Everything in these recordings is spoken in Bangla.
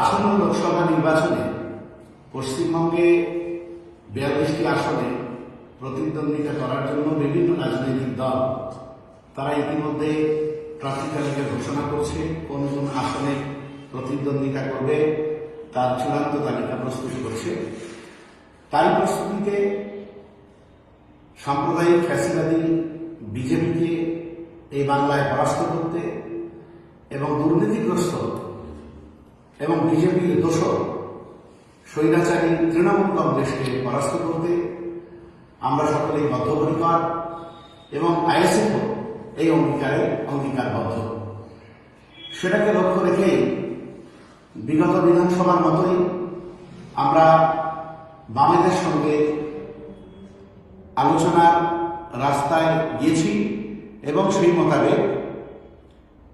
আসন্ন লোকসভা নির্বাচনে পশ্চিমবঙ্গে বিয়াল্লিশটি আসনে প্রতিদ্বন্দ্বিতা করার জন্য বিভিন্ন রাজনৈতিক দল, তারা ইতিমধ্যে প্রার্থী তালিকা ঘোষণা করছে, কোন কোন আসনে প্রতিদ্বন্দ্বিতা করবে, তার চূড়ান্ত তালিকা প্রস্তুত করছে। তাই প্রস্তুতিতে সাম্প্রদায়িক ফ্যাসিবাদী বিজেপিকে এই বাংলায় পরাস্ত করতে এবং দুর্নীতিগ্রস্ত এবং বিজেপির দোষক স্বৈরাচারী তৃণমূল কংগ্রেসকে পরাস্ত করতে আমরা সকলেই বদ্ধপরিকর এবং আইএসএফ এই অঙ্গীকারে অঙ্গীকারবদ্ধ। সেটাকে লক্ষ্য রেখে বিগত বিধানসভার মতোই আমরা বামেদের সঙ্গে আলোচনার রাস্তায় গিয়েছি এবং সেই মোতাবেক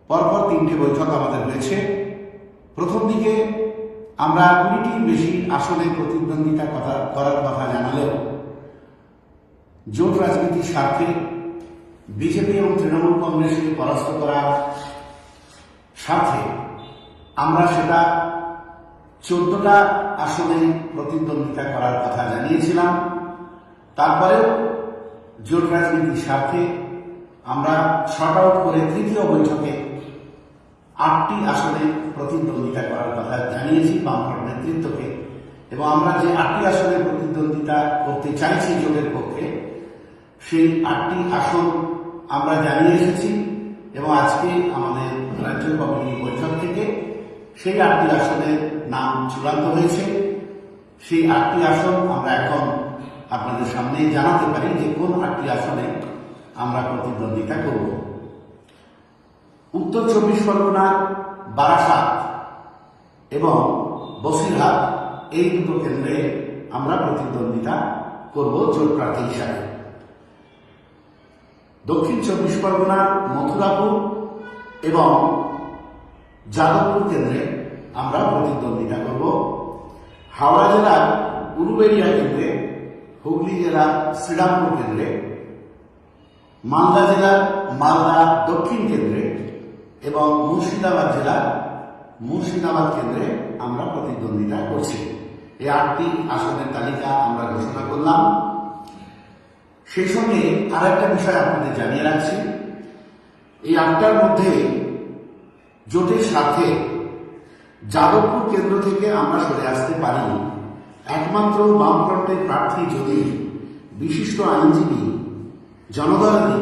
পরপর তিনটি বৈঠক আমাদের হয়েছে। প্রথম দিকে আমরা কুড়িটির বেশি আসনে প্রতিদ্বন্দ্বিতা কথা, করার কথা জানালেও জোট রাজনীতির স্বার্থে বিজেপি এবং তৃণমূল কংগ্রেসকে পরাস্ত করার স্বার্থে আমরা সেটা চোদ্দটা আসনে প্রতিদ্বন্দ্বিতা করার কথা জানিয়েছিলাম। তারপরেও জোট রাজনীতির স্বার্থে আমরা শর্ট আউট করে তৃতীয় বৈঠকে আটটি আসনে প্রতিদ্বন্দ্বিতা করার কথা জানিয়েছি বামফ্রন্ট নেতৃত্বকে। এবং আমরা যে আটটি আসনে প্রতিদ্বন্দ্বিতা করতে চাইছি জোটের পক্ষে, সেই আটটি আসন আমরা জানিয়ে এসেছি এবং আজকে আমাদের রাজ্য কমিটির বৈঠক থেকে সেই আটটি আসনের নাম চূড়ান্ত হয়েছে। সেই আটটি আসন আমরা এখন আপনাদের সামনে জানাতে পারি যে কোন আটটি আসনে আমরা প্রতিদ্বন্দ্বিতা করব। উত্তর চব্বিশ পরগনার বারাসাত এবং বসিরহাট, এই দুটো কেন্দ্রে আমরা প্রতিদ্বন্দ্বিতা করব জোট প্রার্থী হিসাবে। দক্ষিণ চব্বিশ পরগনার মথুরাপুর এবং যাদবপুর কেন্দ্রে আমরা প্রতিদ্বন্দ্বিতা করব। হাওড়া জেলার উলুবেড়িয়া কেন্দ্রে, হুগলি জেলার শ্রীরামপুর কেন্দ্রে, মালদা জেলার মালদা দক্ষিণ কেন্দ্রে এবং মুর্শিদাবাদ জেলার মুর্শিদাবাদ কেন্দ্রে আমরা প্রতিদ্বন্দ্বিতা করছি। এই আটটি আসনের তালিকা আমরা ঘোষণা করলাম। সেই সঙ্গে আর একটা বিষয় আপনাদের জানিয়ে রাখছি। এই আটটার মধ্যে জোটের সাথে যাদবপুর কেন্দ্র থেকে আমরা সরে আসতে পারি। একমাত্র বামফ্রন্টের প্রার্থী যদি বিশিষ্ট আইনজীবী, জনদরদী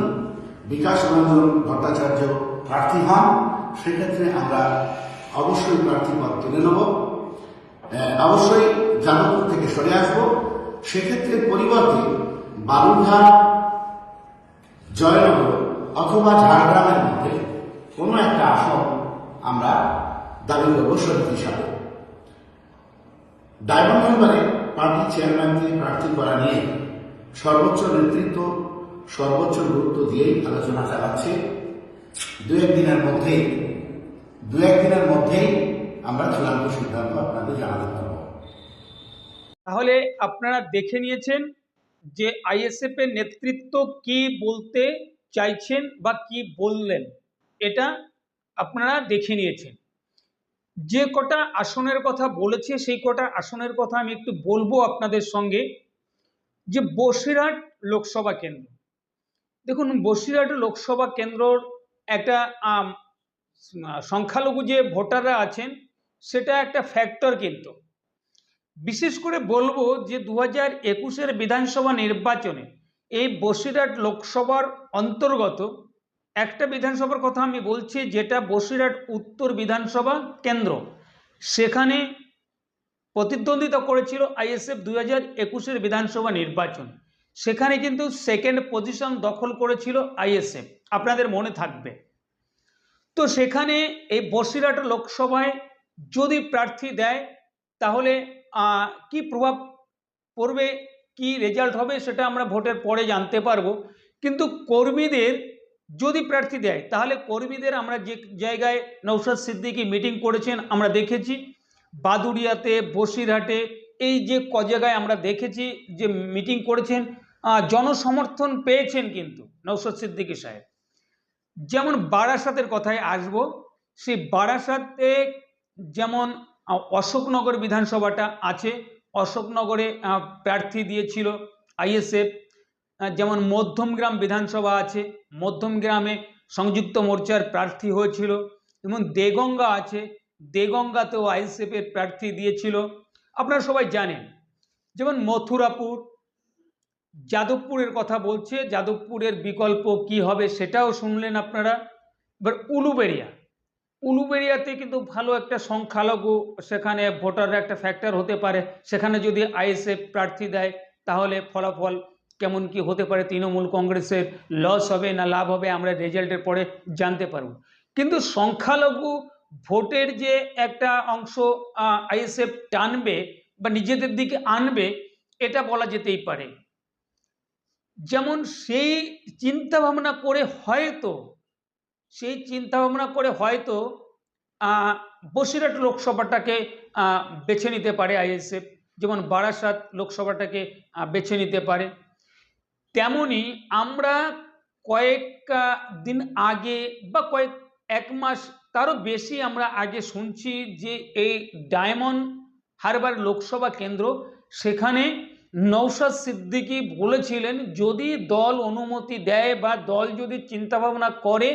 বিকাশ রঞ্জন ভট্টাচার্য প্রার্থী হন, সেক্ষেত্রে আমরা অবশ্যই প্রার্থী পদ তুলে নেব। অবশ্যই যাদবপুর থেকে সরে আসব। সেক্ষেত্রে পরিবর্তে বালুরঘাট, জয়নগর অথবা ঝাড়গ্রামের মধ্যে কোনো একটা আসন আমরা দাবি করব শরীর হিসাবে। ডায়মন্ড হারবারে পার্টি চেয়ারম্যানকে প্রার্থী করা নিয়ে সর্বোচ্চ নেতৃত্ব, সর্বোচ্চ গুরুত্ব দিয়েই আলোচনা চালাচ্ছে দু একদিনের মধ্যেই দু একদিনের মধ্যেই আমরা চূড়ান্ত সিদ্ধান্ত আপনাদের জানাতে পারব। তাহলে আপনারা দেখে নিয়েছেন যে আইএসএফ এর নেতৃত্ব কি বলতে চাইছেন বা কি বললেন, এটা আপনারা দেখে নিয়েছেন। যে কটা আসনের কথা বলেছে, সেই কটা আসনের কথা আমি একটু বলব আপনাদের সঙ্গে। যে বসিরহাট লোকসভা কেন্দ্র, দেখুন বসিরহাট লোকসভা কেন্দ্রর একটা সংখ্যালঘু যে ভোটাররা আছেন, সেটা একটা ফ্যাক্টর কিন্তু। বিশেষ করে বলব যে দু হাজার একুশের বিধানসভা নির্বাচনে এই বসিরহাট লোকসভার অন্তর্গত একটা বিধানসভার কথা আমি বলছি, যেটা বসিরহাট উত্তর বিধানসভা কেন্দ্র। সেখানে প্রতিদ্বন্দ্বিতা করেছিল আইএসএফ দুই হাজার একুশের বিধানসভা নির্বাচন। সেখানে কিন্তু সেকেন্ড পজিশন দখল করেছিল আইএসএফ। আপনাদের মনে থাকবে। তো সেখানে এই বসিরহাট লোকসভায় যদি প্রার্থী দেয়, তাহলে কি প্রভাব পড়বে, কি রেজাল্ট হবে সেটা আমরা ভোটের পরে জানতে পারব। কিন্তু কর্মীদের যদি প্রার্থী দেয়, তাহলে কর্মীদের আমরা যে জায়গায় নৌসাদ সিদ্দিকি মিটিং করেছেন আমরা দেখেছি। বাদুড়িয়াতে, বসিরহাটে এই যে ক জায়গায় আমরা দেখেছি যে মিটিং করেছেন জনসমর্থন পেয়েছেন কিন্তু নৌসাদ সিদ্দিকী সাহেব। যেমন বারাসাতের কথায় আসব, সেই বারাসাতে যেমন অশোকনগর বিধানসভাটা আছে, অশোকনগরে প্রার্থী দিয়েছিল আইএসএফ যেমন মধ্যমগ্রাম বিধানসভা আছে, মধ্যমগ্রামে সংযুক্ত মোর্চার প্রার্থী হয়েছিল, এবং দেগঙ্গা আছে, দেগঙ্গাতেও আইএসএফের প্রার্থী দিয়েছিল। আপনারা সবাই জানেন, যেমন মথুরাপুর যাদবপুরের কথা বলছে, যাদবপুরের বিকল্প কি হবে সেটাও শুনলেন আপনারা। এবার উলুবেরিয়া উলুবেরিয়াতে কিন্তু ভালো একটা সংখ্যালঘু, সেখানে ভোটাররা একটা ফ্যাক্টর হতে পারে। সেখানে যদি আইএসএফ প্রার্থী দেয়, তাহলে ফলাফল কেমন কি হতে পারে? তৃণমূল কংগ্রেসের লস হবে না লাভ হবে, আমরা রেজাল্টের পরে জানতে পারব। কিন্তু সংখ্যালঘু ভোটের যে একটা অংশ আইএসএফ টানবে বা নিজেদের দিকে আনবে, এটা বলা যেতেই পারে। যেমন সেই চিন্তা ভাবনা করে হয়তো, সেই চিন্তা ভাবনা করে হয়তো বসিরহাট লোকসভাটাকে বেছে নিতে পারে আইএসএফ। যেমন বারাসাত লোকসভাটাকে বেছে নিতে পারে। তেমনি আমরা কয়েক দিন আগে বা কয়েক, এক মাস তারও বেশি আমরা আগে শুনছি যে এই ডায়মন্ড হারবার লোকসভা কেন্দ্র, সেখানে নৌশাদ সিদ্দিকী বলেছিলেন, যদি দল অনুমতি দেয় বা দল যদি চিন্তাভাবনা করে,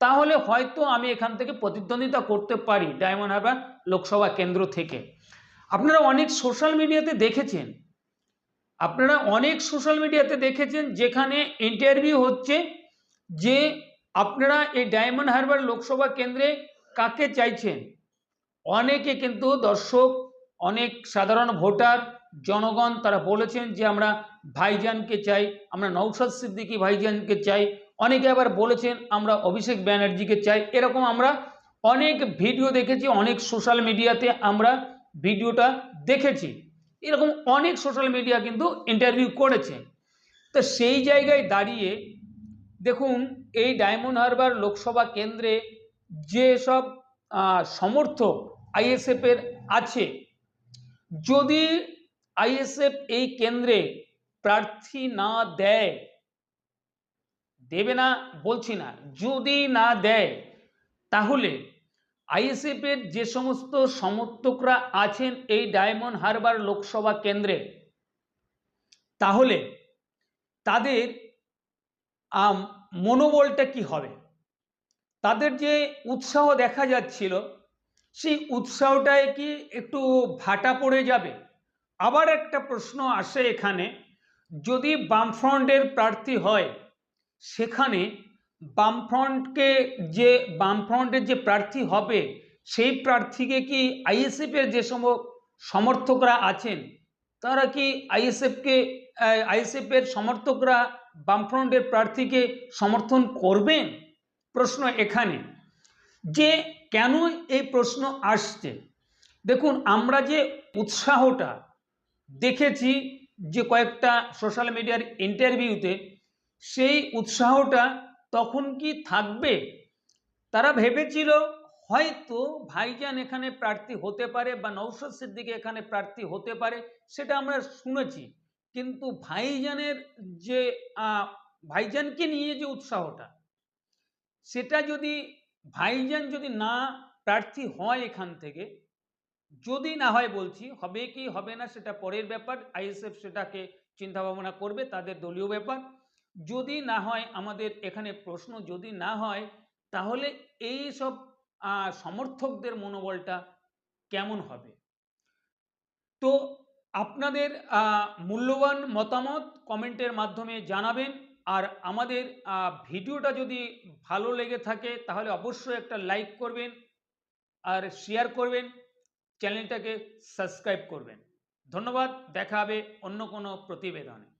তাহলে হয়তো আমি এখান থেকে প্রতিদ্বন্দ্বিতা করতে পারি। ডায়মন্ড হারবার লোকসভা কেন্দ্র থেকে। আপনারা অনেক সোশ্যাল মিডিয়াতে দেখেছেন, আপনারা অনেক সোশ্যাল মিডিয়াতে দেখেছেন যেখানে ইন্টারভিউ হচ্ছে যে আপনারা এই ডায়মন্ড হারবার লোকসভা কেন্দ্রে কাকে চাইছেন? অনেকে কিন্তু দর্শক, অনেক সাধারণ ভোটার জনগণ তারা বলেছেন যে আমরা ভাইজানকে চাই, আমরা নৌশাদ সিদ্দিকী ভাইজানকে চাই। অনেকে আবার বলেছেন আমরা অভিষেক ব্যানার্জিকে চাই। এরকম আমরা অনেক ভিডিও দেখেছি, অনেক সোশ্যাল মিডিয়াতে আমরা ভিডিওটা দেখেছি। এরকম অনেক সোশ্যাল মিডিয়া কিন্তু ইন্টারভিউ করেছে। তো সেই জায়গায় দাঁড়িয়ে দেখুন, এই ডায়মন্ড হারবার লোকসভা কেন্দ্রে যেসব সমর্থক আইএসএফের আছে, যদি আইএসএফ এই কেন্দ্রে প্রার্থী না দেয়, দেবে না, বলছি না, যদি না দেয়, তাহলে আইএসএফের যে সমস্ত সমর্থকরা আছেন এই ডায়মন্ড হারবার লোকসভা কেন্দ্রে, তাহলে তাদের মনোবলটা কি হবে? তাদের যে উৎসাহ দেখা যাচ্ছিল, সেই উৎসাহটায় কি একটু ভাটা পড়ে যাবে? আবার একটা প্রশ্ন আসে এখানে। যদি বামফ্রন্টের প্রার্থী হয়, সেখানে বামফ্রন্টকে যে, বামফ্রন্টের যে প্রার্থী হবে, সেই প্রার্থীকে কি আইএসএফের যে সম, সমর্থকরা আছেন, তারা কি আইএসএফকে আইএসএফের সমর্থকরা বামফ্রন্টের প্রার্থীকে সমর্থন করবেন? প্রশ্ন এখানে। যে কেন এই প্রশ্ন আসছে? দেখুন, আমরা যে উৎসাহটা দেখেছি যে কয়েকটা সোশ্যাল মিডিয়ার ইন্টারভিউতে সেই উৎসাহটা তখন কি থাকবে? তারা ভেবেছিল হয়তো ভাইজান এখানে প্রার্থী হতে পারে বা নৌশদ সিদ্দিকে এখানে প্রার্থী হতে পারে, সেটা আমরা শুনেছি। কিন্তু ভাইজানের যে ভাইজানকে নিয়ে যে উৎসাহটা, সেটা যদি ভাইজান যদি না প্রার্থী হয় এখান থেকে যদি না হয় বলছি, হবে কি, হবে না সেটা পরের ব্যাপার। আইএসএফ সেটাকে চিন্তা ভাবনা করবে, তাদের দলীয় ব্যাপার। যদি না হয় আমাদের এখানে প্রশ্ন যদি না হয়, তাহলে এই সব সমর্থকদের মনোবলটা কেমন হবে? তো আপনাদের মূল্যবান মতামত কমেন্টের মাধ্যমে জানাবেন। আর আমাদের ভিডিওটা যদি ভালো লেগে থাকে, তাহলে অবশ্যই একটা লাইক করবেন আর শেয়ার করবেন। চ্যানেলটাকে সাবস্ক্রাইব করবেন। ধন্যবাদ দেখা হবে অন্য কোনো প্রতিবেদনে।